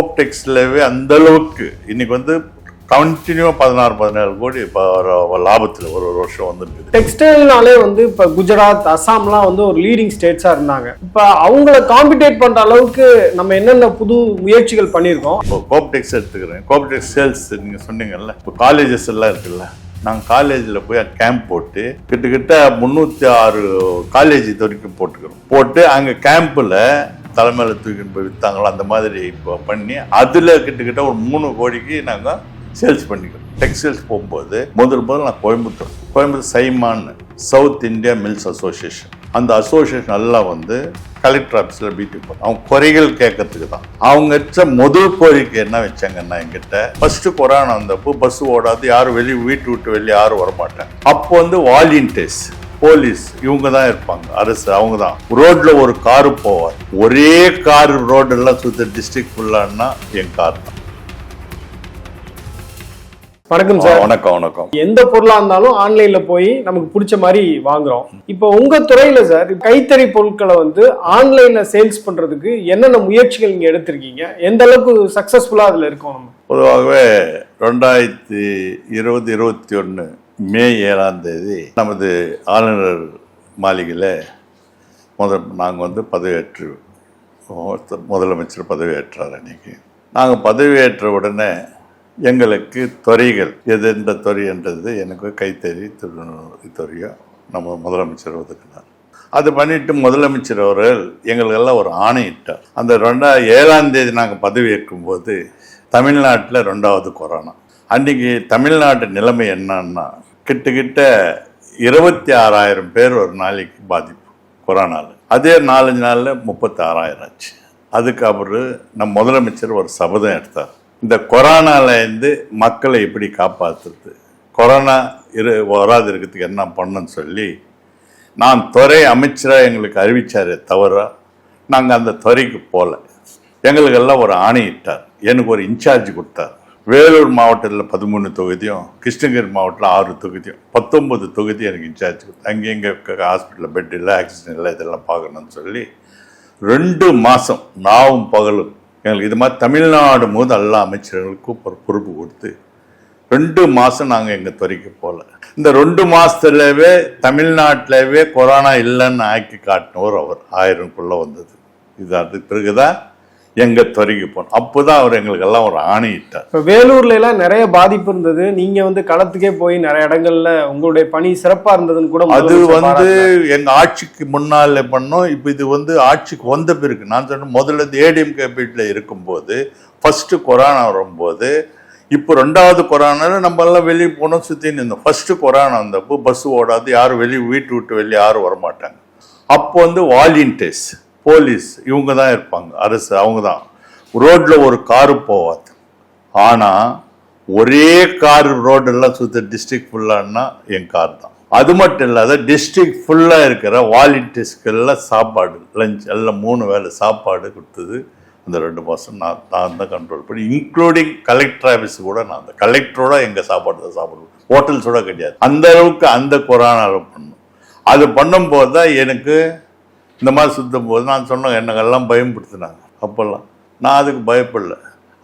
கோப்டெக்ஸ்லவே அந்த அளவுக்கு இன்னைக்கு வந்து கண்டினியூவா பதினாறு பதினேழு கோடி இப்போ லாபத்தில் ஒரு ஒரு வருஷம் வந்துருக்கு டெக்ஸ்டைல்னாலே வந்து இப்ப குஜராத் அசாம்லாம் வந்து ஒரு லீடிங் ஸ்டேட்ஸா இருந்தாங்க. இப்ப அவங்கள காம்படிட் பண்ற அளவுக்கு நம்ம என்னென்ன புது முயற்சிகள் பண்ணியிருக்கோம் இப்போ கோப்டெக்ஸ் எடுத்துக்கிறேன். கோப்டெக்ஸ் சேல்ஸ் நீங்கள் சொன்னீங்கல்ல இப்போ காலேஜஸ் எல்லாம் இருக்குல்ல நாங்கள் காலேஜில் போய் கேம்ப் போட்டு கிட்டத்தட்ட முந்நூற்றி ஆறு காலேஜ் இது வரைக்கும் போட்டுக்கிறோம். போட்டு அங்கே கேம்பில் தலைமையில் தூக்கிட்டு போய் விற்றாங்களோ அந்த மாதிரி இப்போ பண்ணி அதில் கிட்டக்கிட்ட ஒரு மூணு கோடிக்கு நாங்கள் சேல்ஸ் பண்ணிக்கிறோம். டெக்ஸ்டைல்ஸ் போகும்போது முதல் முதல் நான் Coimbatore Coimbatore SIMA south India mills association அந்த அசோசியேஷன் எல்லாம் வந்து கலெக்டர் ஆஃபீஸில் மீட்டிங் போனோம் அவங்க குறைகள் கேட்கறதுக்கு தான். அவங்க வச்ச முதல் கோரிக்கை என்ன வச்சாங்கன்னா என்கிட்ட ஃபஸ்ட்டு கொரோனா வந்தப்போ பஸ் ஓடாது யாரும் வெளியே வீட்டு விட்டு வெளியே யாரும் வரமாட்டாங்க. அப்போ வந்து வாலியன்டேஸ் போலீஸ் இவங்க தான் இருப்பாங்க. அரசு அவங்க தான் ரோட்ல ஒரு காரு போவார். ஒரே கார் ரோடு எல்லாம் சுத்த டிஸ்ட்ரிக்ட் ஃபுல்லான்னா என் கார் தான். வணக்கம் சார். வணக்கம் வணக்கம். எந்த பொருளா இருந்தாலும் ஆன்லைன்ல போய் நமக்கு பிடிச்ச மாதிரி வாங்குறோம். இப்போ உங்க துறையில சார் கைத்தறி பொருட்களை வந்து ஆன்லைன்ல சேல்ஸ் பண்றதுக்கு என்னென்ன முயற்சிகள் நீங்க எடுத்திருக்கீங்க? எந்த அளவுக்கு சக்சஸ்ஃபுல்லா அதுல இருக்கோம் நம்ம? பொதுவாகவே ரெண்டாயிரத்தி இருபது இருபத்தி ஒன்று மே ஏழாம் தேதி நமது ஆளுநர் மாளிகையில் முதல் நாங்கள் வந்து பதவியேற்று முதலமைச்சர் பதவியேற்றார் அன்றைக்கி நாங்கள் பதவியேற்ற உடனே எங்களுக்கு துறைகள் எது எந்த துறை என்றது எனக்கு கைத்தறி துறையோ நம்ம முதலமைச்சர் ஒதுக்கினார். அது பண்ணிட்டு முதலமைச்சர் அவர்கள் எங்களுக்கெல்லாம் ஒரு ஆணையிட்டார் அந்த ரெண்டா ஏழாம் தேதி நாங்கள் பதவியேற்கும் போது தமிழ்நாட்டில் ரெண்டாவது கொரோனா. அன்றைக்கி தமிழ்நாட்டு நிலைமை என்னன்னா கிட்டக்கிட்ட இருபத்தி ஆறாயிரம் பேர் ஒரு நாளைக்கு பாதிப்பு கொரோனாவில் அதே நாலஞ்சு நாளில் முப்பத்தி ஆறாயிரம் ஆச்சு. அதுக்கு அப்புறம் நம் முதலமைச்சர் ஒரு சபதம் எடுத்தார். இந்த கொரோனாலேருந்து மக்களை எப்படி காப்பாற்றுறது கொரோனா இரு வராது இருக்கிறதுக்கு என்ன பண்ணுன்னு சொல்லி நான் துறை அமைச்சராக எங்களுக்கு அறிவிச்சாரே தவிர நாங்கள் அந்த துறைக்கு போகல எங்களுக்கெல்லாம் ஒரு ஆணையிட்டார். எனக்கு ஒரு இன்சார்ஜ் கொடுத்தார். வேலூர் மாவட்டத்தில் பதிமூணு தொகுதியும் கிருஷ்ணகிரி மாவட்டத்தில் ஆறு தொகுதியும் பத்தொம்பது தொகுதி எனக்கு இன்சார்ஜ் அங்கே இங்கே ஹாஸ்பிட்டலில் பெட் இல்லை ஆக்சிஜன் இல்லை இதெல்லாம் பார்க்கணும்னு சொல்லி ரெண்டு மாதம் நாவும் பகலும் எங்களுக்கு இது மாதிரி தமிழ்நாடு போது எல்லா அமைச்சர்களுக்கும் ஒரு பொறுப்பு கொடுத்து ரெண்டு மாதம் நாங்கள் எங்கள் துறைக்கு போகல இந்த ரெண்டு மாதத்துலவே தமிழ்நாட்டிலவே கொரோனா இல்லைன்னு ஆக்கி காட்டினவர் அவர். ஆயிரம்குள்ளே வந்தது. இது அதுக்கு பிறகுதான் எங்கள் துறைக்கு போனோம். அப்போ தான் அவர் எங்களுக்கெல்லாம் ஒரு ஆணையிட்டார். இப்போ வேலூர்ல எல்லாம் நிறைய பாதிப்பு இருந்தது. நீங்க வந்து களத்துக்கே போய் நிறைய இடங்கள்ல உங்களுடைய பணி சிறப்பா இருந்ததுன்னு கூட அது வந்து. எங்க ஆட்சிக்கு முன்னால பண்ணோம். இப்போ இது வந்து ஆட்சிக்கு வந்த பிறகு நான் சொன்ன முதல்ல இந்த ஏடிஎம் கேபிட்ல இருக்கும்போது ஃபர்ஸ்ட் கொரோனா வரும்போது இப்போ ரெண்டாவது கொரோனால நம்ம எல்லாம் வெளியே போனோம் சுற்றி நின்றோம் ஃபர்ஸ்ட் கொரோனா வந்தப்போ பஸ் ஓடாது யாரும் வெளியே வீட்டு விட்டு வெளியே யாரும் வரமாட்டாங்க. அப்போ வந்து வாலியன்டேஸ் போலீஸ் இவங்க தான் இருப்பாங்க அரசு அவங்க தான் ரோட்ல ஒரு காரு போவாது ஆனா ஒரே கார் ரோடெல்லாம் சுத்த டிஸ்ட்ரிக்ட் ஃபுல்லான்னா என் கார் தான். அது மட்டும் இல்லாத டிஸ்ட்ரிக்ட் ஃபுல்லாக இருக்கிற வாலண்டியர்ஸ்கெல்லாம் சாப்பாடு லஞ்ச் எல்லாம் மூணு வேளை சாப்பாடு கொடுத்தது அந்த ரெண்டு மாதம் நான் நான் தான் கண்ட்ரோல் பண்ணி இன்க்ளூடிங் கலெக்டர் ஆஃபீஸ் கூட நான் அந்த கலெக்டரோட எங்கள் சாப்பாடு தான் சாப்பிடுவோம். ஹோட்டல்ஸோட கிடையாது. அந்த அளவுக்கு அந்த கொரோனாவில் பண்ணும். அது பண்ணும்போது தான் எனக்கு இந்த மாதிரி சுற்றும் போது நான் சொன்னேன் என்னங்கெல்லாம் பயன்படுத்தினாங்க. அப்போல்லாம் நான் அதுக்கு பயப்படல.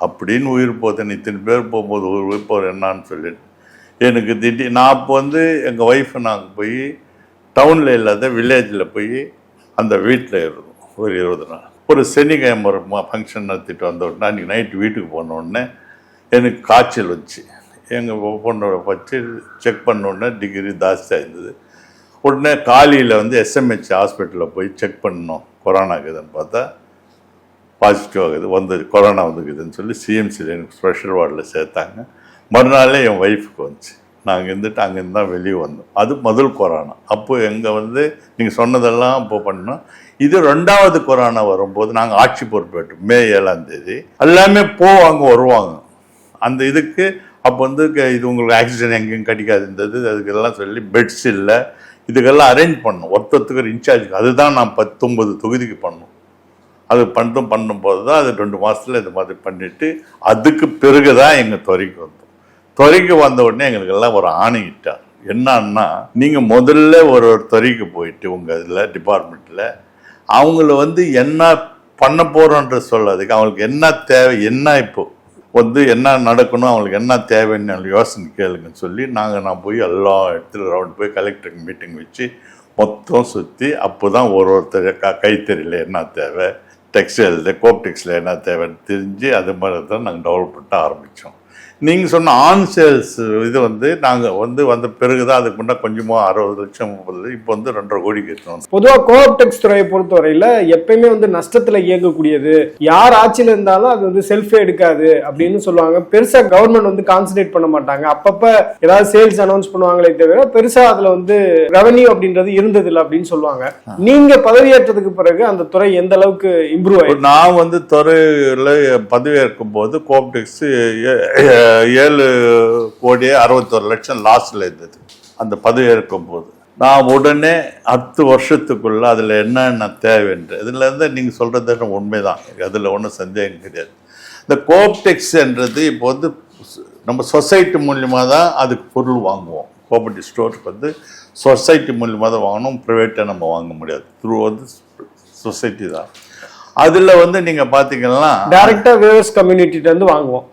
அப்படின்னு உயிர் போத்தேன். இத்தனை பேர் போகும்போது ஒரு உயிர் போகிற என்னான்னு சொல்லிட்டு. எனக்கு திடீர் நான் அப்போ வந்து எங்கள் ஒய்ஃபை நாங்கள் போய் டவுனில் இல்லாத வில்லேஜில் போய் அந்த வீட்டில் இருந்தோம். ஒரு இருபது நாள். ஒரு சனிக்கிழமை ஒரு ஃபங்க்ஷன் நடத்திட்டு வந்த உடனே அன்றைக்கி நைட்டு வீட்டுக்கு போன உடனே எனக்கு காய்ச்சல் வச்சு எங்கள் பொண்ணோட வச்சு செக் பண்ண உடனே டிகிரி ஜாஸ்தியாக இருந்தது உடனே காலையில் வந்து எஸ்எம்ஹெச் ஹாஸ்பிட்டலில் போய் செக் பண்ணோம். கொரோனா இருக்குதுன்னு பார்த்தா பாசிட்டிவ் ஆகுது வந்தது கொரோனா வந்துக்குதுன்னு சொல்லி சிஎம்சியில் எனக்கு ஸ்பெஷல் வார்டில் சேர்த்தாங்க. மறுநாளே என் ஒய்ஃபுக்கு வந்துச்சு. நாங்கள் இருந்துட்டு அங்கேருந்து தான் வெளியே வந்தோம். அது முதல் கொரோனா அப்போ எங்கே வந்து நீங்கள் சொன்னதெல்லாம் இப்போ பண்ணோம். இது ரெண்டாவது கொரோனா வரும்போது நாங்கள் ஆட்சி பொறுப்பேற்றோம். மே ஏழாம் தேதி. எல்லாமே போவாங்க வருவாங்க. அந்த இதுக்கு அப்போ வந்து இது உங்களுக்கு ஆக்சிஜன் எங்கேயும் கிடைக்காது இருந்தது அதுக்கெல்லாம் சொல்லி பெட்ஸ் இல்லை. இதுக்கெல்லாம் அரேஞ்ச் பண்ணணும். ஒருத்தருக்கு ஒரு அதுதான் நான் பத்தொன்பது தொகுதிக்கு பண்ணோம் அது பண்ணும் பண்ணும்போது தான் அது ரெண்டு மாதத்தில் இந்த மாதிரி பண்ணிவிட்டு அதுக்கு பிறகு தான் எங்கள் துறைக்கு வந்தோம். துறைக்கு வந்த உடனே எங்களுக்கு எல்லாம் ஒரு ஆணையிட்டார் என்னன்னா நீங்கள் முதல்ல ஒரு ஒரு துறைக்கு போயிட்டு உங்கள் இதில் டிபார்ட்மெண்ட்டில் அவங்கள வந்து என்ன பண்ண போகிறோன்ற சொல்லாதுக்கு அவங்களுக்கு என்ன தேவை என்ன இப்போது வந்து என்ன நடக்கணும் அவங்களுக்கு என்ன தேவைன்னு அவங்களுக்கு யோசனை கேளுங்கன்னு சொல்லி நாங்கள் நான் போய் எல்லா இடத்துல ரவுண்ட் போய் கலெக்டருக்கு மீட்டிங் வச்சு மொத்தம் சுற்றி அப்போ தான் ஒரு ஒருத்தர் க கைத்தறியில் என்ன தேவை டெக்ஸ்டைலில் கோப்டெக்ஸில் என்ன தேவைன்னு தெரிஞ்சு அது மாதிரி தான் நாங்கள் டெவலப் பண்ண ஆரம்பித்தோம் நீங்கள் சொன்ன ஆன் சேல்ஸ் இது வந்து நாங்கள் வந்து வந்த பிறகு தான் அதுக்கு முன்னே கொஞ்சமாக அறுபது லட்சம் முப்பது இப்போ வந்து ரெண்டரை கோடிக்கு எடுத்தோம் பொதுவா கோஆப்டெக்ஸ் துறையை பொறுத்தவரையில எப்பயுமே வந்து நஷ்டத்துல இயங்கக்கூடியது. யார் ஆட்சியில இருந்தாலும் அது வந்து செல்ஃபே எடுக்காது அப்படின்னு சொல்லுவாங்க. பெருசா கவர்மெண்ட் வந்து கான்சன்ட்ரேட் பண்ண மாட்டாங்க. அப்பப்ப ஏதாவது சேல்ஸ் அனௌன்ஸ் பண்ணுவாங்களே தவிர பெருசா அதுல வந்து ரெவன்யூ அப்படின்றது இருந்தது இல்லை அப்படின்னு சொல்லுவாங்க. நீங்க பதவியேற்றதுக்கு பிறகு அந்த துறை எந்த அளவுக்கு இம்ப்ரூவ் ஆயிருக்கு? நான் வந்து துறையில் பதவியேற்கும் போது கோப்டெக்ஸ் ஏழு கோடி அறுபத்தொரு லட்சம் லாஸ்ல இருந்தது. அந்த பதவியேற்கும் போது நான் உடனே பத்து வருஷத்துக்குள்ள அதில் என்னென்ன தேவைன்று இதுலேருந்து நீங்கள் சொல்கிறது உண்மைதான். அதில் ஒன்றும் சந்தேகம் கிடையாது. இந்த கோப்டெக்ஸ்ன்றது இப்போ வந்து நம்ம சொசைட்டி மூலியமாக தான் அதுக்கு பொருள் வாங்குவோம். கோஆபரேட்டிவ் ஸ்டோருக்கு வந்து சொசைட்டி மூலியமாக தான் வாங்கணும். ப்ரைவேட்டாக நம்ம வாங்க முடியாது. த்ரூ வந்து சொசைட்டி தான். அதில் வந்து நீங்கள் பார்த்தீங்கன்னா டேரெக்டாக வேவர்ஸ் கம்யூனிட்டிட்டேருந்து வாங்குவோம்.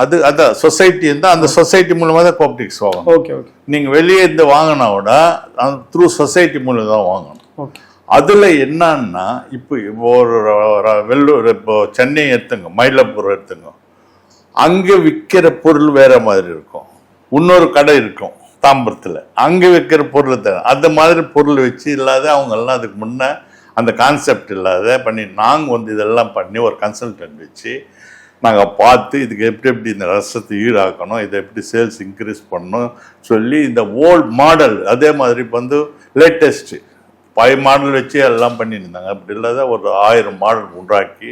அது அதான் சொசைட்டி இருந்தால் அந்த சொசைட்டி மூலமாக தான் கோஆபரேட்டிவ்ஸ் வாங்கணும். ஓகே ஓகே நீங்கள் வெளியே இருந்து வாங்கினா விட த்ரூ சொசைட்டி மூலம் தான் வாங்கணும். ஓகே அதில் என்னன்னா இப்போ ஒரு வெள்ளூர் இப்போ சென்னை எடுத்துங்க மயிலாப்பூர் எடுத்துங்க. அங்கே விற்கிற பொருள் வேற மாதிரி இருக்கும். இன்னொரு கடை இருக்கும் தாம்பரத்தில். அங்கே விற்கிற பொருள் தர அந்த மாதிரி பொருள் வச்சு இல்லாத அவங்க எல்லாம் அதுக்கு முன்னே அந்த கான்செப்ட் இல்லாத பண்ணி நாங்கள் வந்து இதெல்லாம் பண்ணி ஒரு கன்சல்டன்ட் வச்சு நாங்கள் பார்த்து இதுக்கு எப்படி எப்படி இந்த ரசத்தை ஈடாக்கணும் இதை எப்படி சேல்ஸ் இன்க்ரீஸ் பண்ணணும் சொல்லி இந்த ஓல்ட் மாடல் அதே மாதிரி இப்போ வந்து லேட்டஸ்ட்டு பழைய மாடல் வச்சு எல்லாம் பண்ணியிருந்தாங்க. அப்படி இல்லாத ஒரு ஆயிரம் மாடல் உண்டாக்கி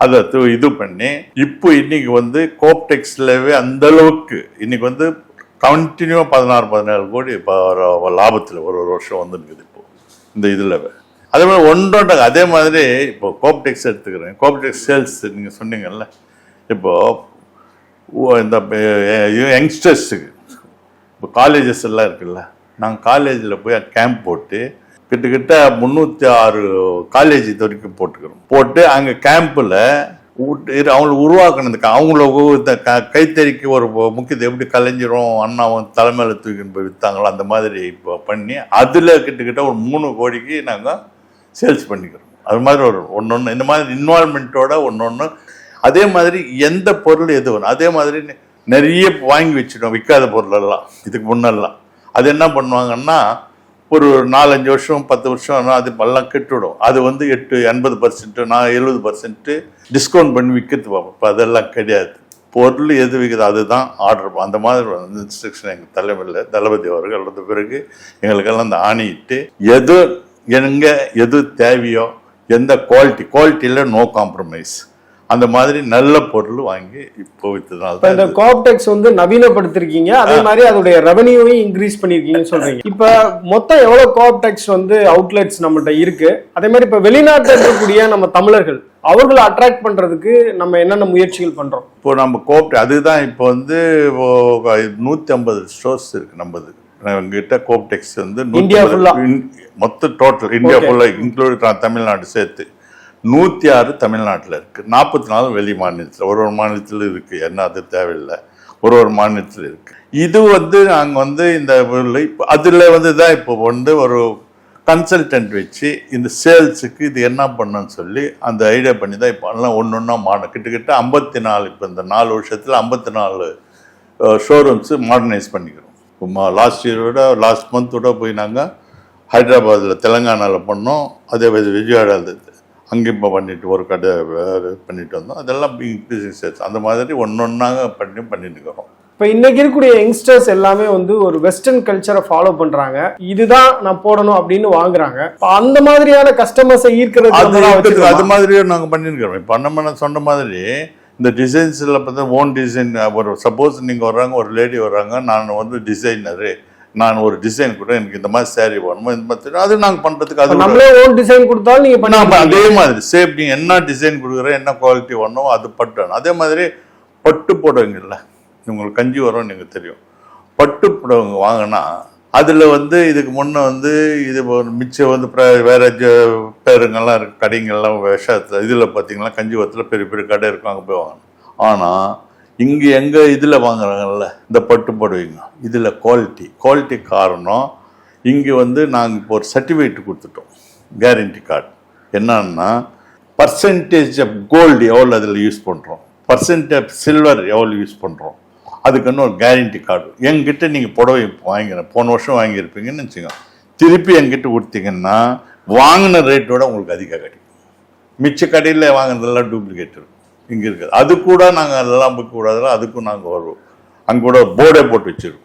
அதை இது பண்ணி இப்போ இன்னைக்கு வந்து கோப்டெக்ஸ்லவே அந்த அளவுக்கு இன்னைக்கு வந்து கண்டினியூவாக பதினாறு பதினேழு கோடி இப்போ லாபத்தில் ஒரு ஒரு வருஷம் வந்துருக்குது இப்போ இந்த இதில் அதே மாதிரி ஒன்றோட அதே மாதிரி இப்போ கோப்டெக்ஸ் எடுத்துக்கிறேன். கோப்டெக்ஸ் சேல்ஸ் நீங்கள் சொன்னீங்கல்ல இப்போ இந்த யங்ஸ்டர்ஸுக்கு இப்போ காலேஜஸ் எல்லாம் இருக்குல்ல நாங்கள் காலேஜில் போய் கேம்ப் போட்டு கிட்டத்தட்ட முந்நூற்றி ஆறு காலேஜ் இது வரைக்கும் போட்டுக்கிறோம். போட்டு அங்கே கேம்பில் அவங்களுக்கு உருவாக்குனதுக்கு அவங்கள இந்த க கைத்தறிக்கு ஒரு முக்கியத்தை எப்படி கலைஞரும் அண்ணாவும் தலைமையில் தூக்கின்னு போய் விற்றாங்களோ அந்த மாதிரி இப்போ பண்ணி அதில் கிட்டத்தட்ட ஒரு மூணு கோடிக்கு நாங்கள் சேல்ஸ் பண்ணிக்கிறோம். அது மாதிரி ஒரு ஒன்று ஒன்று இந்த மாதிரி இன்வால்மெண்ட்டோட ஒன்று ஒன்று அதே மாதிரி எந்த பொருள் எது வேணும்? அதே மாதிரி நிறைய வாங்கி வச்சிடும் விற்காத பொருளெல்லாம். இதுக்கு முன்னெல்லாம். அது என்ன பண்ணுவாங்கன்னா ஒரு நாலஞ்சு வருஷம் பத்து வருஷம் அது எல்லாம் கெட்டுவிடும். அது வந்து எட்டு எண்பது பர்சன்ட்டு நான் எழுபது பர்சன்ட்டு டிஸ்கவுண்ட் பண்ணி விற்கிறது பார்ப்போம் இப்போ அதெல்லாம் கிடையாது. பொருள் எது விற்குது அதுதான் ஆர்டர் அந்த மாதிரி இன்ஸ்ட்ரக்ஷன் எங்கள் தலைமையில் தளபதி அவர்கள் வந்த பிறகு எங்களுக்கெல்லாம் அந்த ஆணையிட்டு எது எங்கே எது தேவையோ எந்த குவாலிட்டி குவாலிட்டியில் நோ காம்ப்ரமைஸ் அந்த மாதிரி நல்ல பொருள் வாங்கி இப்போ விற்றதுனால இப்ப இந்த கோஆப்டெக்ஸ் வந்து நவீனப்படுத்திருக்கீங்க. அதே மாதிரி அதோடைய ரெவன்யூவையும் இன்க்ரீஸ் பண்ணிருக்கீங்கன்னு சொல்றீங்க. இப்ப மொத்தம் எவ்வளவு கோஆப்டெக்ஸ் வந்து அவுட்லெட்ஸ் நம்மகிட்ட இருக்கு? அதே மாதிரி இப்ப வெளிநாட்டுல இருக்கக்கூடிய நம்ம தமிழர்கள் அவர்களை அட்ராக்ட் பண்றதுக்கு நம்ம என்னென்ன முயற்சிகள் பண்றோம்? இப்போ நம்ம கோப்ட் அதுதான் இப்போ வந்து நூற்றி ஐம்பது ஸ்டோர்ஸ் இருக்கு நம்மது. எங்ககிட்ட கோப்டெக்ஸ் வந்து இந்தியா 150 full-ஆ? இன்- மொத்த டோட்டல் இந்தியா. ஃபுல்லாக இன்க்ளூட் தமிழ்நாடு சேர்த்து. நூற்றி ஆறு தமிழ்நாட்டில் இருக்குது நாற்பத்தி நாலு வெளி மாநிலத்தில். ஒரு ஒரு மாநிலத்தில் இருக்குது என்ன அது தேவையில்லை. ஒரு ஒரு மாநிலத்தில் இருக்குது இது வந்து நாங்கள் வந்து இந்த ஊர்ல இப்ப வந்து தான் இப்போ வந்து ஒரு கன்சல்டன்ட் வச்சு இந்த சேல்ஸுக்கு இது என்ன பண்ணுன்னு சொல்லி அந்த ஐடியா பண்ணி தான் இப்போ எல்லாம் ஒன்று ஒன்றா மாடணும் கிட்டத்தட்ட ஐம்பத்தி நாலு இப்போ இந்த நாலு வருஷத்தில் ஐம்பத்தி நாலு ஷோரூம்ஸு மாடர்னைஸ் பண்ணிக்கிறோம். இப்போ லாஸ்ட் இயரோட லாஸ்ட் மந்தோட போய் நாங்கள் ஹைதராபாத்தில் தெலங்கானாவில் பண்ணோம். அதே மாதிரி விஜயவாடாவில் அங்கே இப்போ பண்ணிட்டு ஒரு கடை வேறு பண்ணிட்டு வந்தோம். அதெல்லாம் இன்க்ரீசிங் சேல்ஸ் அந்த மாதிரி ஒன்று ஒன்றாங்க பண்ணி பண்ணிட்டு இருக்கிறோம் இப்ப இன்னைக்கு இருக்கக்கூடிய யங்ஸ்டர்ஸ் எல்லாமே வந்து ஒரு வெஸ்டர்ன் கல்ச்சரை ஃபாலோ பண்றாங்க. இதுதான் நான் போடணும் அப்படின்னு வாங்குறாங்க. இப்ப அந்த மாதிரியான கஸ்டமர்ஸை ஈர்க்கிறது அது மாதிரியே நாங்கள் பண்ணிருக்கிறோம் இப்போ நம்ம நான் சொன்ன மாதிரி இந்த டிசைன்ஸில் பார்த்தா ஓன் டிசைன் ஒரு சப்போஸ் நீங்கள் வர்றாங்க ஒரு லேடி வர்றாங்க நான் வந்து டிசைனரு நான் ஒரு டிசைன் கூட எனக்கு இந்த மாதிரி saree வேணுமோ இந்த மாதிரி அது நாங்கள் பண்ணுறதுக்கு அது நம்மளே ஓன் டிசைன் கொடுத்தாலும் நீங்க இப்ப நாம பண்ணி அதே மாதிரி சேம் நீங்கள் என்ன டிசைன் கொடுக்குறேன் என்ன குவாலிட்டி வரணும் அது பட்டு வேணும். அதே மாதிரி பட்டு புடவைங்கள்ல உங்களுக்கு கஞ்சி வரும் நீங்கள் தெரியும். பட்டு புடவைங்க வாங்கினா அதில் வந்து இதுக்கு முன்னே வந்து இது ஒரு மிச்சம் வந்து வேற பேருங்கெல்லாம் இருக்கு கடைங்கெல்லாம் விஷத்தில் இதில் பார்த்தீங்கன்னா கஞ்சிபுரத்தில் பெரிய பெரிய கடை இருக்கும் அங்கே போய் வாங்கணும். ஆனால் இங்கே எங்கள் இதில் வாங்குறாங்கல்ல இந்த பட்டு புடவைங்க. இதில் குவாலிட்டி குவாலிட்டி காரணம் இங்கே வந்து நாங்கள் இப்போ ஒரு சர்டிஃபிகேட் கொடுத்துட்டோம். கேரண்டி கார்டு என்னன்னா பர்சன்டேஜ் ஆஃப் கோல்டு எவ்வளோ அதில் யூஸ் பண்ணுறோம் பர்சன்டேஜ் சில்வர் எவ்வளோ யூஸ் பண்ணுறோம் அதுக்குன்னு ஒரு கேரண்டி கார்டு எங்கிட்ட நீங்கள் புடவை வாங்கிக்கிறேன் போன வருஷம் வாங்கியிருப்பீங்கன்னு வச்சுக்கோங்க திருப்பி எங்கிட்ட கொடுத்தீங்கன்னா வாங்கின ரேட்டோட உங்களுக்கு அதிகம் கிடைக்கும். மிச்ச கடையில் வாங்கினதெல்லாம் டூப்ளிகேட் இருக்கும். இங்கே இருக்குது. அது கூட நாங்கள் அதெல்லாம் போய் கூடாதுல அதுக்கும் நாங்கள் வருவோம். அங்கே கூட போர்டே போட்டு வச்சுருக்கோம்.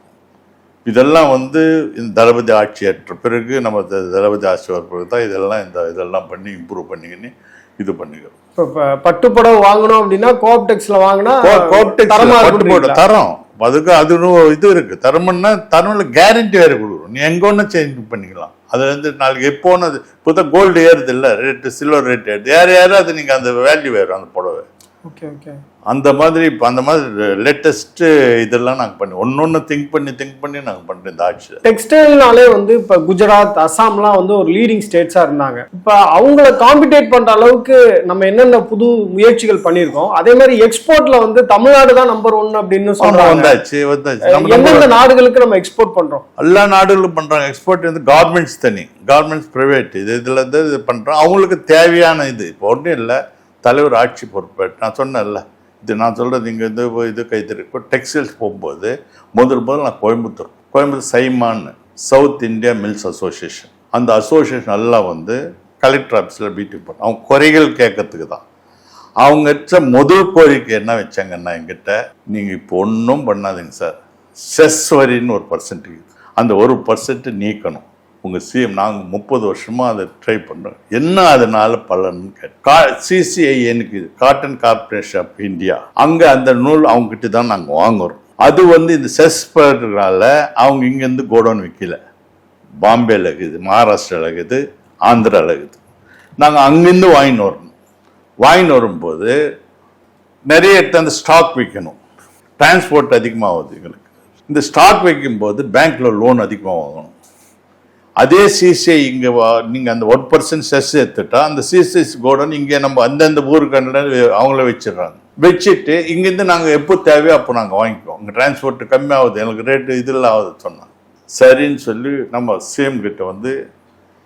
இதெல்லாம் வந்து இந்த தளபதி ஆட்சி ஏற்ற பிறகு நம்ம தளபதி ஆட்சி வர பிறகு தான் இதெல்லாம் இந்த இதெல்லாம் பண்ணி இம்ப்ரூவ் பண்ணிக்கின்னு இது பண்ணிக்கிறோம். இப்போ ப- பட்டு புடவை வாங்கணும் அப்படின்னா கோஆப்டெக்ஸ்ல வாங்கினா கோ- கோப்டெக்ஸ்ல தரமா அதுக்கு அது இது இருக்கு. தரம்னா தரம்ல கேரண்டி வேற கொடுக்குறோம். நீ எங்க ஒன்று சேஞ்ச் பண்ணிக்கலாம். இருந்து நாளைக்கு எப்போன்னு இப்போ தான் கோல்டு ஏறுது இல்ல ரேட்டு சில்வர் ரேட் ஏறுது. யார் யாரும் அது நீங்க அந்த வேல்யூ வேறு அந்த புடவை. அந்த மாதிரி அந்த மாதிரி லேட்டஸ்ட் இதெல்லாம் நாங்கள் பண்ணி ஒன்று ஒன்று திங்க் பண்ணி திங்க் பண்ணி நாங்கள் பண்ணுறோம் இந்த ஆட்சியில். டெக்ஸ்டைல்னாலே வந்து இப்ப குஜராத் அசாம்லாம் வந்து ஒரு லீடிங் ஸ்டேட்ஸா இருந்தாங்க. இப்ப அவங்கள காம்படிட் பண்ற அளவுக்கு நம்ம என்னென்ன புது முயற்சிகள் பண்ணியிருக்கோம் அதே மாதிரி எக்ஸ்போர்ட்ல வந்து தமிழ்நாடு தான் நம்பர் ஒன் அப்படின்னு சொல்றாங்க. வந்தாச்சு வந்தாச்சு. எந்தெந்த நாடுகளுக்கு நம்ம எக்ஸ்போர்ட் பண்றோம்? எல்லா நாடுகளும் பண்றாங்க. எக்ஸ்போர்ட் வந்து கார்மெண்ட்ஸ் தனி. கார்மெண்ட்ஸ் பிரைவேட் இது இதில் இருந்து இது பண்ணுறோம் அவங்களுக்கு தேவையான இது. இப்போ ஒன்றும் இல்லை. தலைவர் ஆட்சி பொறுப்பேற்று நான் சொன்னேன்ல இது நான் சொல்கிறது இங்கே இது இது கைத்தறி இப்போ டெக்ஸ்டைல்ஸ் போகும்போது முதல் முதல் நான் கோயம்புத்தூர். கோயம்புத்தூர் சைமான்னு சவுத் இந்தியா மில்ஸ் அசோசியேஷன். அந்த அசோசியேஷன் எல்லாம் வந்து கலெக்டர் ஆஃபீஸில் மீட்டிங் பண்ணோம் அவங்க குறைகள் கேட்கறதுக்கு தான். அவங்ககிட்ட முதல் கோரிக்கை என்ன வச்சாங்கன்னா என்கிட்ட நீங்கள் இப்போ ஒன்றும் பண்ணாதீங்க சார். செஸ் வரின்னு ஒரு பர்சன்ட் அந்த ஒரு பர்சன்ட் நீக்கணும். உங்கள் சிஎம் நாங்கள் முப்பது வருஷமாக அதை ட்ரை பண்ணுறோம் என்ன அதனால பலன்னு கேட்டா CCI cotton corporation of India அங்கே அந்த நூல் அவங்ககிட்ட தான் நாங்கள் வாங்குறோம். அது வந்து இந்த செஸ் அவங்க இங்கேருந்து கோடவுன் விற்கல பாம்பேல இருக்குது மகாராஷ்டிராவில் இருக்குது ஆந்திராவில் இருக்குது. நாங்கள் அங்கேருந்து வாங்கின்னு வரணும். வாங்கின்னு வரும்போது நிறைய இடத்துல அந்த ஸ்டாக் விற்கணும் டிரான்ஸ்போர்ட் அதிகமாகுது எங்களுக்கு. இந்த ஸ்டாக் வைக்கும்போது பேங்க்கில் லோன் அதிகமாக வாங்கணும். அதே சிசிஐ இங்கே நீங்கள் அந்த ஒன் பர்சன்ட் செஸ் எடுத்துட்டா அந்த சிசிஐ கோடன் இங்கே நம்ம அந்தந்த ஊருக்கு அவங்கள வச்சிடுறாங்க. வச்சுட்டு இங்கேருந்து நாங்கள் எப்போ தேவையோ அப்போ நாங்கள் வாங்கிக்குவோம். இங்கே டிரான்ஸ்போர்ட் கம்மியாகுது எங்களுக்கு ரேட்டு இதில் ஆகுது சொன்னாங்க. சரின்னு சொல்லி நம்ம சிஎம் கிட்ட வந்து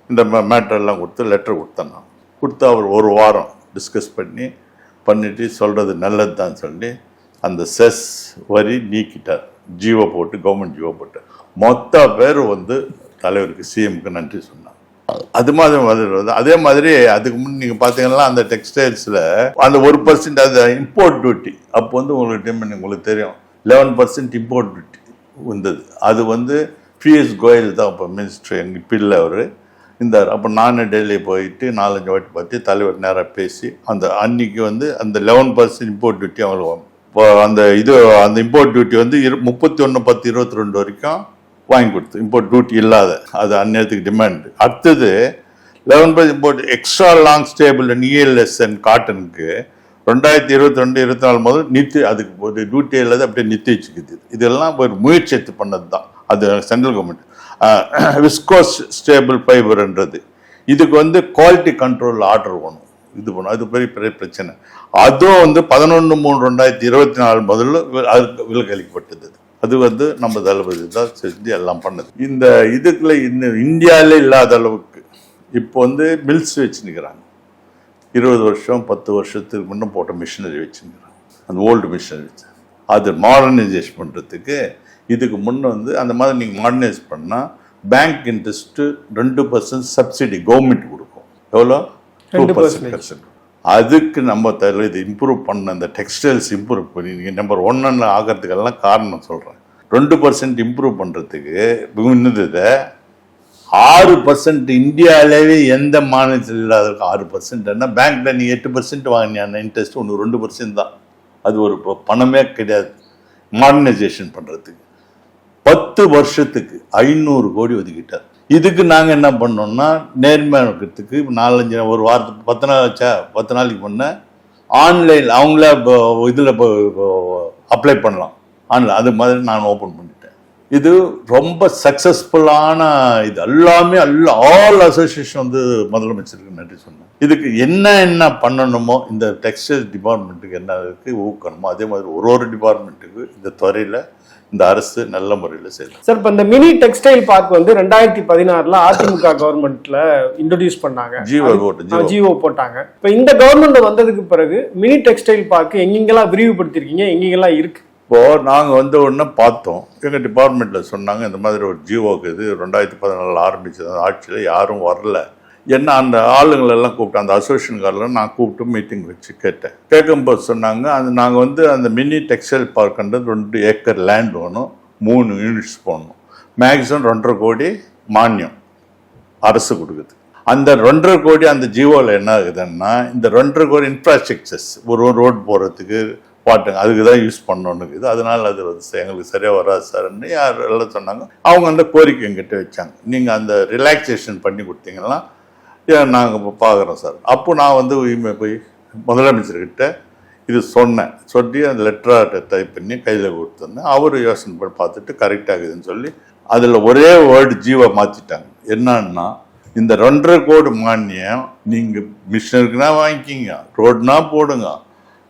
இந்த மேட்டரெல்லாம் கொடுத்து லெட்டர் கொடுத்தேன் நான் கொடுத்து அவர் ஒரு வாரம் டிஸ்கஸ் பண்ணி பண்ணிட்டு சொல்கிறது நல்லது தான் சொல்லி அந்த செஸ் வரி நீக்கிட்டார். ஜீவோ போட்டு கவர்மெண்ட் ஜீவோ போட்டு. மொத்த பேர் வந்து தலைவருக்கு சிஎம்க்கு நன்றி சொன்னார் அது மாதிரி அதே மாதிரி அதுக்கு முன் நீங்கள் பார்த்தீங்கன்னா அந்த டெக்ஸ்டைல்ஸில் அந்த ஒரு பர்சன்ட் அந்த இம்போர்ட் டியூட்டி அப்போ வந்து உங்களுக்கு டைம் உங்களுக்கு தெரியும். லெவன் பர்சன்ட் இம்போர்ட் டியூட்டி வந்தது. அது வந்து பிஎஸ் கோயல் தான் அப்போ மினிஸ்டர் எங்கள் இப்போ இல்லை அவர் இருந்தார். அப்போ நானும் டெல்லி போயிட்டு நாலஞ்சு வாட்டி பார்த்து தலைவர் நேராக பேசி அந்த அன்னைக்கு வந்து அந்த லெவன் பர்சன்ட் இம்போர்ட் டியூட்டி அவங்களுக்கு இப்போ அந்த இது அந்த இம்போர்ட் டியூட்டி வந்து இரு முப்பத்தி ஒன்று பத்து இருபத்தி ரெண்டு வரைக்கும் வாங்கி கொடுத்து இம்போர்ட் டியூட்டி இல்லாத அது அந்நேரத்துக்கு டிமாண்ட் அடுத்தது eleven by import extra long staple ELS and காட்டனுக்கு ரெண்டாயிரத்தி இருபத்தி ரெண்டு இருபத்தி நாலு முதல் நிறுத்தி அதுக்கு ஒரு டியூட்டி இல்லாத அப்படியே நிறுத்தி வச்சுக்குது இதெல்லாம் ஒரு முயற்சி எடுத்து பண்ணது தான். அது சென்ட்ரல் கவர்மெண்ட் விஸ்கோஸ் ஸ்டேபிள் ஃபைபர்ன்றது இதுக்கு வந்து குவாலிட்டி கண்ட்ரோல் ஆர்டர் ஒன்று இது பண்ணும் அது பெரிய பெரிய பிரச்சனை. அதுவும் வந்து பதினொன்று மூணு ரெண்டாயிரத்தி இருபத்தி நாலு முதல்ல அதுக்கு விலக்களிக்கப்பட்டது அது வந்து நம்ம தளபதி தான் செஞ்சு எல்லாம் பண்ணது. இந்த இதுக்குள்ள இன்னும் இந்தியாவிலே இல்லாத அளவுக்கு இப்போ வந்து மில்ஸ் வச்சு நிற்கிறாங்க இருபது வருஷம் பத்து வருஷத்துக்கு முன்னே போட்ட மிஷினரி வச்சுருக்கிறாங்க அந்த ஓல்டு மிஷினரி வச்சு. அது மாடர்னைசேஷன் பண்ணுறதுக்கு இதுக்கு முன்னே வந்து அந்த மாதிரி நீங்கள் மாடர்னைஸ் பண்ணால் பேங்க் இன்ட்ரெஸ்ட்டு ரெண்டு பர்சன்ட் சப்சிடி கவர்மெண்ட் கொடுக்கும். எவ்வளோ? டூ 2% பர்சன்ட் அதுக்கு நம்ம தர இது இம்ப்ரூவ் பண்ண அந்த டெக்ஸ்டைல்ஸ் இம்ப்ரூவ் பண்ணி நீங்கள் நம்பர் ஒன்னு ஆகிறதுக்கெல்லாம் காரணம் சொல்கிறேன் ரெண்டு பர்சன்ட் இம்ப்ரூவ் பண்ணுறதுக்கு இன்னது ஆறு பர்சன்ட் இந்தியாவிலேயே எந்த மாநிலத்தில் இல்லாத ஆறு பர்சன்ட்னா பேங்க்ல நீ எட்டு பர்சன்ட் வாங்கினியான இன்ட்ரெஸ்ட் ஒன்று ரெண்டு பர்சன்ட் தான். அது ஒரு ப- பணமே கிடையாது. மாடர்னைசேஷன் பண்ணுறதுக்கு பத்து வருஷத்துக்கு ஐநூறு கோடி ஒதுக்கிட்டார். இதுக்கு நாங்கள் என்ன பண்ணோம்னா நேர்மையாக இருக்கிறதுக்கு நாலஞ்சு ஒரு வாரத்துக்கு பத்து நாள் ஆச்சா? பத்து நாளைக்கு பண்ண ஆன்லைன் அவங்களே இதில் அப்ளை பண்ணலாம். ஆன்லைன் அது மாதிரி நான் ஓப்பன் பண்ணிட்டேன். இது ரொம்ப சக்ஸஸ்ஃபுல்லான இது. எல்லாமே எல்லா ஆல் அசோசியேஷன் வந்து முதலமைச்சருக்கு நன்றி சொன்னேன். இதுக்கு என்ன என்ன பண்ணணுமோ இந்த டெக்ஸ்டைல் டிபார்ட்மெண்ட்டுக்கு என்ன இருக்கு ஊக்கணுமோ அதே மாதிரி ஒரு ஒரு டிபார்ட்மெண்ட்டுக்கு இந்த துறையில இந்த அரசு நல்ல முறையில் செய்யலாம். சார் இப்போ இந்த மினி டெக்ஸ்டைல் பார்க் வந்து ரெண்டாயிரத்தி பதினாறுல அதிமுக கவர்மெண்ட்ல இன்ட்ரோடியூஸ் பண்ணாங்க. ஜீவோ போட்டு ஜிஓ போட்டாங்க. இப்போ இந்த கவர்மெண்ட் வந்ததுக்கு பிறகு மினி டெக்ஸ்டைல் பார்க் எங்கெங்கெல்லாம் விரிவுபடுத்திருக்கீங்க எங்கெங்கெல்லாம் இருக்கு? இப்போ நாங்க வந்த உடனே பார்த்தோம். எங்க டிபார்ட்மெண்ட்ல சொன்னாங்க இந்த மாதிரி ஒரு ஜியோக்கு இது ரெண்டாயிரத்தி பதினாலில் ஆரம்பிச்சது. ஆட்சியில் யாரும் வரல. என்ன அந்த ஆளுங்களெல்லாம் கூப்பிட்டேன் அந்த அசோசியேஷன்காரில் நான் கூப்பிட்டு மீட்டிங் வச்சு கேட்டேன். கேட்கும்போது சொன்னாங்க அது நாங்கள் வந்து அந்த மினி டெக்ஸ்டைல் பார்க்குன்றது ரெண்டு ஏக்கர் லேண்ட் வேணும் மூணு யூனிட்ஸ் போடணும். மேக்ஸிமம் ரெண்டரை கோடி மானியம் அரசு கொடுக்குது. அந்த ரெண்டரை கோடி அந்த ஜியோவில் என்ன ஆகுதுன்னா இந்த ரெண்டரை கோடி இன்ஃப்ராஸ்ட்ரக்சர்ஸ் ஒரு ரோட் போகிறதுக்கு பாட்டுங்க அதுக்கு தான் யூஸ் பண்ணணுன்னு இருக்குது. அதனால அது வந்து ச- எங்களுக்கு சரியாக வராது சார்ன்னு யார் எல்லாம் சொன்னாங்க. அவங்க அந்த கோரிக்கை எங்கிட்ட வச்சாங்க. நீங்கள் அந்த ரிலாக்ஸேஷன் பண்ணி கொடுத்தீங்கன்னா நாங்கள் இப்போ பார்க்குறோம் சார்? அப்போ நான் வந்து இமே- போய் முதலமைச்சர்கிட்ட இது சொன்னேன். சொல்லி அந்த லெட்டரை டைப் பண்ணி கையில் கொடுத்துருந்தேன் அவர் யோசனை பண்ணி பார்த்துட்டு கரெக்டாகுதுன்னு சொல்லி அதில் ஒரே வேர்டு ஜீவா மாற்றிட்டாங்க என்னன்னா இந்த ரெண்டரை கோடி மானியம் நீங்கள் மிஷினருக்குனா வாங்கிக்கிங்க ரோடுனா போடுங்க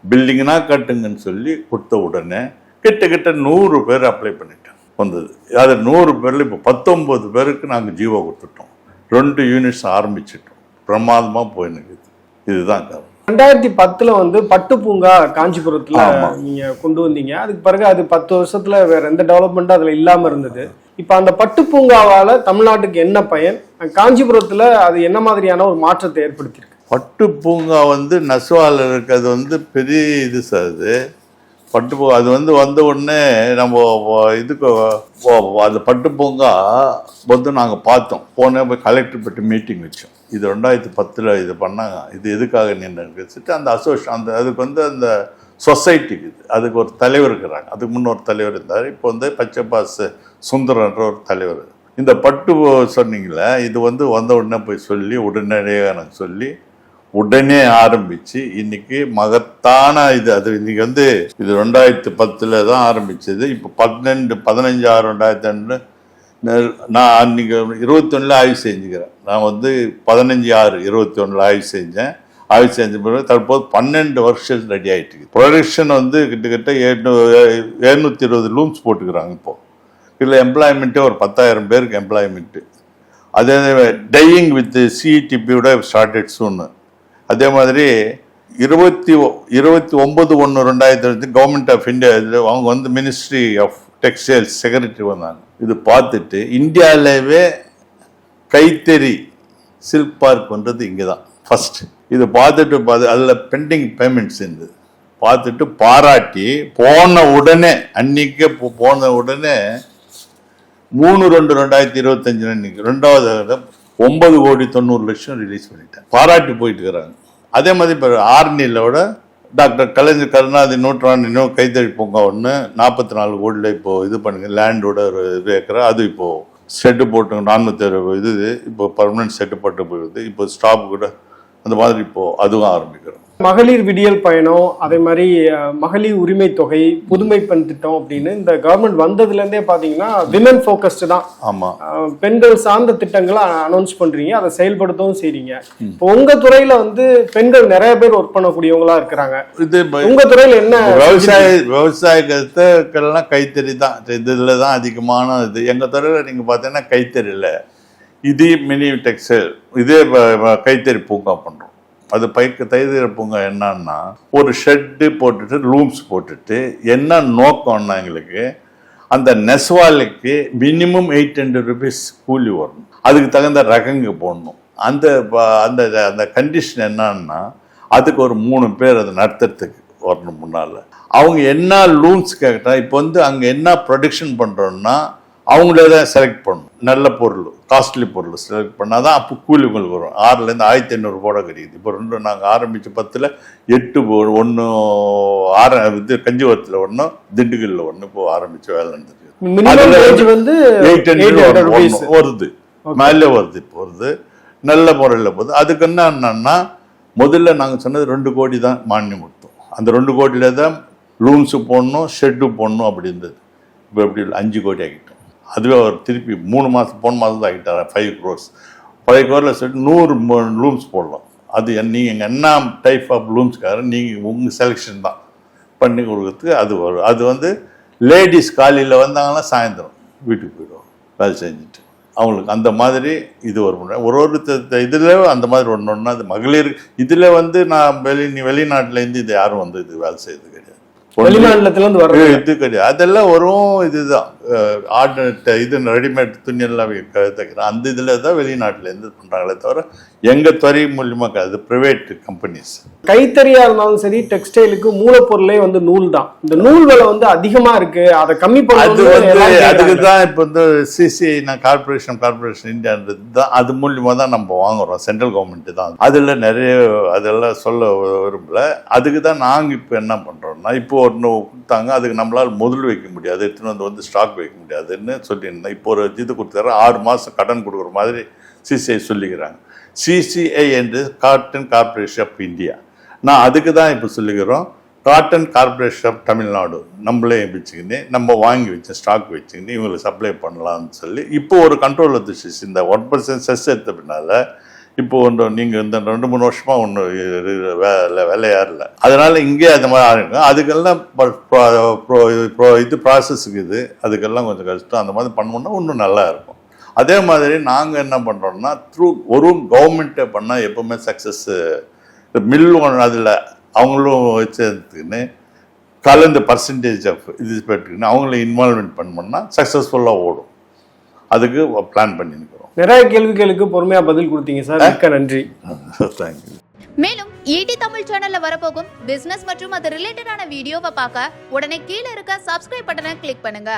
பில்டிங்னா கட்டுங்கன்னு சொல்லி கொடுத்த உடனே கிட்ட கிட்ட நூறு பேர் அப்ளை பண்ணிட்டாங்க. வந்தது. அது நூறு பேரில் இப்போ பத்தொம்பது பேருக்கு நாங்கள் ஜீவோ கொடுத்துட்டோம். ரெண்டு யூனிட்ஸ் ஆரம்பிச்சிட்டோம். பிரமாதமாக போயின்னு இருக்குது இதுதான் காரணம் ரெண்டாயிரத்தி பத்துல வந்து பட்டு பூங்கா காஞ்சிபுரத்துல. நீங்க கொண்டு வந்தீங்க. அதுக்கு பிறகு அது பத்து வருஷத்துல வேற எந்த டெவலப்மெண்ட்டும் அதுல இல்லாம இருந்தது. இப்ப அந்த பட்டு பூங்காவால தமிழ்நாட்டுக்கு என்ன பயன்? காஞ்சிபுரத்துல அது என்ன மாதிரியான ஒரு மாற்றத்தை ஏற்படுத்தியிருக்கு? பட்டு பூங்கா வந்து நசுவால இருக்கிறது வந்து பெரிய இது சார் அது. பட்டு பூங்கா அது வந்து வந்த உடனே நம்ம இதுக்கு அது அந்த பட்டு பூங்கா வந்து நாங்கள் பார்த்தோம். போனே போய் கலெக்டர் பட்டு மீட்டிங் வச்சோம். இது ரெண்டாயிரத்தி பத்தில் இது பண்ணாங்க. இது எதுக்காக நின்று வச்சுட்டு அந்த அசோசியேஷன் அந்த அதுக்கு வந்து அந்த சொசைட்டிக்கு இது. அதுக்கு ஒரு தலைவர் இருக்கிறாங்க. அதுக்கு முன்னே ஒரு தலைவர் இருந்தார். இப்போ வந்து பச்சைப்பாஸ் சுந்தரன்ற ஒரு தலைவர். இந்த பட்டு சொன்னீங்களே இது வந்து வந்த உடனே போய் சொல்லி உடனடியாக எனக்கு சொல்லி உடனே ஆரம்பிச்சு இன்னைக்கு மகத்தான இது. அது இன்னைக்கு வந்து இது ரெண்டாயிரத்தி பத்துல தான் ஆரம்பிச்சது. இப்போ பன்னெண்டு பதினஞ்சு ஆறு ரெண்டாயிரத்தி ரெண்டு நான் அன்னைக்கு இருபத்தொன்னில் ஆய்வு செஞ்சுக்கிறேன். நான் வந்து பதினஞ்சு ஆறு இருபத்தி ஒன்றில் ஆய்வு செஞ்சேன். ஆய்வு செஞ்ச பிறகு தற்போது பன்னெண்டு வருஷம் ரெடி ஆயிட்டு ப்ரொடக்ஷன் வந்து கிட்டத்தட்ட ஏழ்நூ எழுநூத்தி இருபது லூம்ஸ் போட்டுக்கிறாங்க இப்போ. இதில் எம்ப்ளாய்மெண்ட்டே ஒரு பத்தாயிரம் பேருக்கு எம்ப்ளாய்மெண்ட்டு அதே டையிங் வித் சிஇடிபியோட ஸ்டார்டட் சூன்னு அதே மாதிரி இருபத்தி ஒ- இருபத்தி ஒன்பது ஒன்று ரெண்டாயிரத்தி இருபத்தி கவர்மெண்ட் ஆஃப் இந்தியா இதில் அவங்க வந்து மினிஸ்ட்ரி ஆஃப் டெக்ஸ்டைல்ஸ் செக்ரட்டரி வந்தாங்க. இது பார்த்துட்டு இந்தியாவிலேயே கைத்தறி சில்க் பார்க் பண்ணுறது இங்கே தான் ஃபஸ்ட்டு இது பார்த்துட்டு பார்த்து அதில் பெண்டிங் பேமெண்ட்ஸ் இருந்தது. பார்த்துட்டு பாராட்டி போன உடனே அன்னைக்கு போ- போன உடனே மூணு ரெண்டு ரெண்டாயிரத்தி இருபத்தஞ்சு அன்னைக்கு ரெண்டாவது ஒன்பது கோடி தொண்ணூறு லட்சம் ரிலீஸ் பண்ணிட்டேன் பாராட்டி போயிட்டு இருக்கிறாங்க. அதே மாதிரி இப்போ ஆர்னிலோட டாக்டர் கலைஞர் கருணாநிதி நூற்றாண்டு இன்னும் கைத்தறி பூங்கா ஒன்று நாற்பத்தி நாலு கோடியில் இப்போ இது பண்ணுங்க லேண்டோட ஒரு இது ஏக்கரா அது இப்போ செட்டு போட்டு நானூற்றி அறுபது இது இப்போ பர்மனன்ட் செட்டு போட்டு போயிடுது. இப்போ ஸ்டாப் கூட அந்த மாதிரி இப்போ அதுவும் ஆரம்பிக்கிறோம். மகளிர் விடியல் பயணம் அதே மாதிரி மகளிர் உரிமை தொகை புதுமை பெண் திட்டம் அப்படின்னு இந்த கவர்மெண்ட் வந்ததுல இருந்தே பாத்தீங்கன்னா விமன் ஃபோக்கஸ்டு தான் ஆமாம் பெண்கள் சார்ந்த திட்டங்களை அனௌன்ஸ் பண்றீங்க அதை செயல்படுத்தவும் செய்றீங்க. இப்போ உங்க துறையில வந்து பெண்கள் நிறைய பேர் ஒர்க் பண்ணக்கூடியவங்களா இருக்கிறாங்க. இது இப்போ உங்க துறையில என்ன விவசாய விவசாயத்துக்கெல்லாம் கைத்தறி தான். இதுல தான் அதிகமான இது. எங்க துறையில நீங்க பார்த்தீங்கன்னா கைத்தறியில் இதே மினி டெக்ஸ்டைல் இதே கைத்தறி பூங்கா பண்றோம். அது பைக்கு தைத்தறி பூங்கா என்னன்னா ஒரு ஷெட்டு போட்டுட்டு ரூம்ஸ் போட்டுட்டு என்ன நோக்கம்னா எங்களுக்கு அந்த நெசவாலுக்கு மினிமம் எயிட் ஹண்ட்ரட் ருபீஸ் கூலி வரணும். அதுக்கு தகுந்த ரகங்க போடணும். அந்த ப- அந்த அந்த கண்டிஷன் என்னன்னா அதுக்கு ஒரு மூணு பேர் அதை நடத்துறதுக்கு வரணும் முன்னால். அவங்க என்ன லூம்ஸ் கேட்டால் இப்போ வந்து அங்கே என்ன ப்ரொடக்ஷன் பண்ணுறோன்னா அவங்களே தான் செலக்ட் பண்ணணும். நல்ல பொருள் காஸ்ட்லி பொருள் செலக்ட் பண்ணால் தான் அப்போ கூலி உங்களுக்கு வரும் ஆறுலேருந்து ஆயிரத்தி ஐநூறு போட கிடைக்குது. இப்போ ரெண்டு நாங்கள் ஆரம்பித்த பத்தில் எட்டு ஒன்று ஆர இது கஞ்சிவரத்தில் ஒன்றும் திண்டுக்கல்ல ஒன்று இப்போ ஆரம்பித்து வேலை நடந்துருக்கு வருது. மேலே வருது இப்போ வருது. நல்ல முறையில் போகுது. அதுக்கு என்ன என்னன்னா முதல்ல நாங்கள் சொன்னது ரெண்டு கோடி தான் மானியம் கொடுத்தோம். அந்த ரெண்டு கோடியில தான் ரூம்ஸு போடணும் ஷெட்டு போடணும் அப்படி இருந்தது. இப்போ எப்படி இல்லை, அஞ்சு கோடி ஆகிட்டோம். அதுவே அவர் திருப்பி மூணு மாதம் போன மாதம் தான் ஆகிட்டார்? ஃபைவ் க்ரோர்ஸ் ஃபைவ் க்ரோரில் சொல்லிட்டு நூறு லூம்ஸ் போடலாம். அது நீங்கள் என்ன டைப் ஆஃப் லூம்ஸ்க்காக நீங்கள் உங்கள் செலெக்ஷன் தான். பண்ணி கொடுக்கறதுக்கு அது வரும். அது வந்து லேடிஸ் காலையில் வந்தாங்கன்னா சாயந்தரம் வீட்டுக்கு போயிடுவாங்க. வேலை செஞ்சுட்டு. அவங்களுக்கு அந்த மாதிரி இது வரும். ஒரு ஒரு இதில் அந்த மாதிரி ஒன்று ஒன்று அது மகளிர் இதில் வந்து நான் வெளி வெளிநாட்டிலேருந்து இது யாரும் வந்து இது வேலை செய்யறது கிடையாது. வர்றது இது கிடையாது. அதெல்லாம் வரும் இதுதான். ஆர்டர் இது ரெடிமேட் துணியெல்லாம் தைக்கிறோம் அந்த இதில் தான் வெளிநாட்டிலேருந்து பண்ணுறாங்களே தவிர எங்கள் துறை மூலியமாக அது ப்ரைவேட் கம்பெனிஸ் கைத்தறியா இருந்தாலும் சரி டெக்ஸ்டைலுக்கு மூலப்பொருளே வந்து நூல் தான். இந்த நூல் விலை வந்து அதிகமா இருக்கு. அதை கம்மி பண்ணணும் வந்து அதுக்கு தான் இப்போ வந்து சிசிஐ நான் கார்பரேஷன் கார்பரேஷன் இந்தியான்றது தான் அது மூலியமா தான் நம்ம வாங்குறோம். சென்ட்ரல் கவர்மெண்ட் தான். அதில் நிறைய அதெல்லாம் சொல்ல விரும்பல. அதுக்கு தான் நாங்கள் இப்போ என்ன பண்ணுறோம்னா இப்போ ஒன்று கொடுத்தாங்க அதுக்கு நம்மளால் முதல் வைக்க முடியாது. எடுத்துன்னு வந்து வந்து ஸ்டாக் வைக்க முடியாதுன்னு சொல்லியிருந்தேன். இப்போ ஒரு இது கொடுத்தாரு ஆறு மாதம் கடன் கொடுக்குற மாதிரி சிசிஐ சொல்லிக்கிறாங்க. சிசிஐ என்று காட்டன் கார்பரேஷன் ஆஃப் இந்தியா நான் அதுக்கு தான் இப்போ சொல்லிக்கிறோம் காட்டன் கார்பரேஷன் ஆஃப் தமிழ்நாடு நம்மளே வச்சுக்கின்னு நம்ம வாங்கி வச்சு ஸ்டாக் வச்சுக்கின்னு இவங்களுக்கு சப்ளை பண்ணலாம்னு சொல்லி இப்போ ஒரு கண்ட்ரோல் வந்துச்சு இந்த ஒன் பர்சன்ட் செஸ் எடுத்த பின்னால் இப்போ ஒன்று நீங்கள் இந்த ரெண்டு மூணு வருஷமாக ஒன்று வேலை இல்லை அதனால் இங்கே அந்த மாதிரி ஆரம்பிங்க அதுக்கெல்லாம் ப- இது ப்ராசஸுக்கு இது அதுக்கெல்லாம் கொஞ்சம் கஷ்டம். அந்த மாதிரி பண்ணோம்னா இன்னும் நல்லா இருக்கும். அதே மாதிரி நாங்கள் என்ன பண்ணுறோம்னா த்ரூ ஒரு கவர்மெண்ட்டை பண்ணால் எப்பவுமே சக்ஸஸ்ஸு மில் ஒன்று அதில் அவங்களும் வச்சதுக்குன்னு கலந்து பர்சன்டேஜ் ஆஃப் இது பெற்றுக்குன்னு அவங்கள இன்வால்மெண்ட் பண்ணோம்னா சக்ஸஸ்ஃபுல்லாக ஓடும். அதுக்கு பிளான் பண்ணியிருக்கோம் நிறைய கேள்விகளுக்கு பொறுமையா பதில் கொடுத்தீங்க சார். மிக்க நன்றி. தேங்க்யூ மேலும் ஈடி தமிழ் சேனல்ல வரப்போகும் பிசினஸ் மற்றும் அது ரிலேட்டடான வீடியோவை பார்க்க உடனே கீழே இருக்க சப்ஸ்கிரைப் பட்டனை கிளிக் பண்ணுங்க.